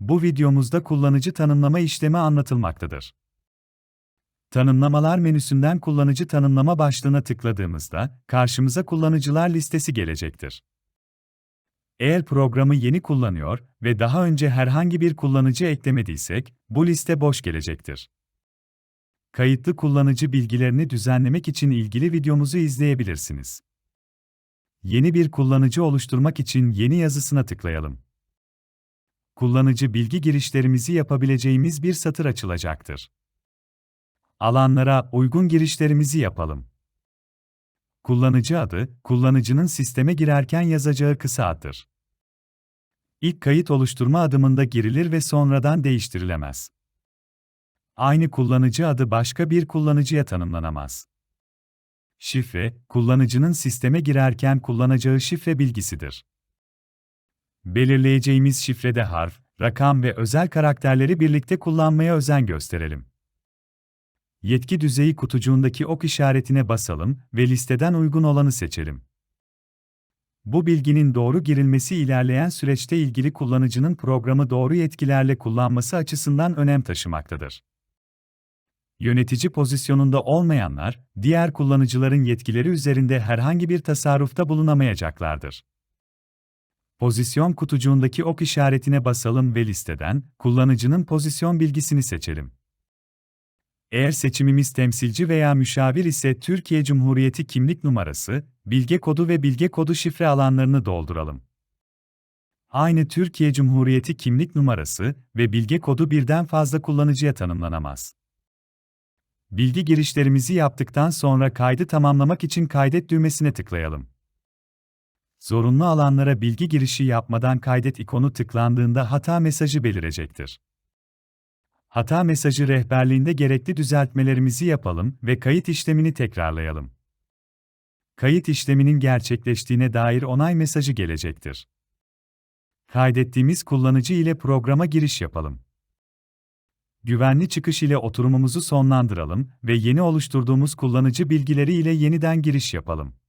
Bu videomuzda kullanıcı tanımlama işlemi anlatılmaktadır. Tanımlamalar menüsünden kullanıcı tanımlama başlığına tıkladığımızda karşımıza kullanıcılar listesi gelecektir. Eğer programı yeni kullanıyor ve daha önce herhangi bir kullanıcı eklemediysek, bu liste boş gelecektir. Kayıtlı kullanıcı bilgilerini düzenlemek için ilgili videomuzu izleyebilirsiniz. Yeni bir kullanıcı oluşturmak için yeni yazısına tıklayalım. Kullanıcı bilgi girişlerimizi yapabileceğimiz bir satır açılacaktır. Alanlara uygun girişlerimizi yapalım. Kullanıcı adı, kullanıcının sisteme girerken yazacağı kısa addır. İlk kayıt oluşturma adımında girilir ve sonradan değiştirilemez. Aynı kullanıcı adı başka bir kullanıcıya tanımlanamaz. Şifre, kullanıcının sisteme girerken kullanacağı şifre bilgisidir. Belirleyeceğimiz şifrede harf, rakam ve özel karakterleri birlikte kullanmaya özen gösterelim. Yetki düzeyi kutucuğundaki ok işaretine basalım ve listeden uygun olanı seçelim. Bu bilginin doğru girilmesi ilerleyen süreçte ilgili kullanıcının programı doğru yetkilerle kullanması açısından önem taşımaktadır. Yönetici pozisyonunda olmayanlar, diğer kullanıcıların yetkileri üzerinde herhangi bir tasarrufta bulunamayacaklardır. Pozisyon kutucuğundaki ok işaretine basalım ve listeden kullanıcının pozisyon bilgisini seçelim. Eğer seçimimiz temsilci veya müşavir ise Türkiye Cumhuriyeti kimlik numarası, bilge kodu ve bilge kodu şifre alanlarını dolduralım. Aynı Türkiye Cumhuriyeti kimlik numarası ve bilge kodu birden fazla kullanıcıya tanımlanamaz. Bilgi girişlerimizi yaptıktan sonra kaydı tamamlamak için kaydet düğmesine tıklayalım. Zorunlu alanlara bilgi girişi yapmadan kaydet ikonu tıklandığında hata mesajı belirecektir. Hata mesajı rehberliğinde gerekli düzeltmelerimizi yapalım ve kayıt işlemini tekrarlayalım. Kayıt işleminin gerçekleştiğine dair onay mesajı gelecektir. Kaydettiğimiz kullanıcı ile programa giriş yapalım. Güvenli çıkış ile oturumumuzu sonlandıralım ve yeni oluşturduğumuz kullanıcı bilgileri ile yeniden giriş yapalım.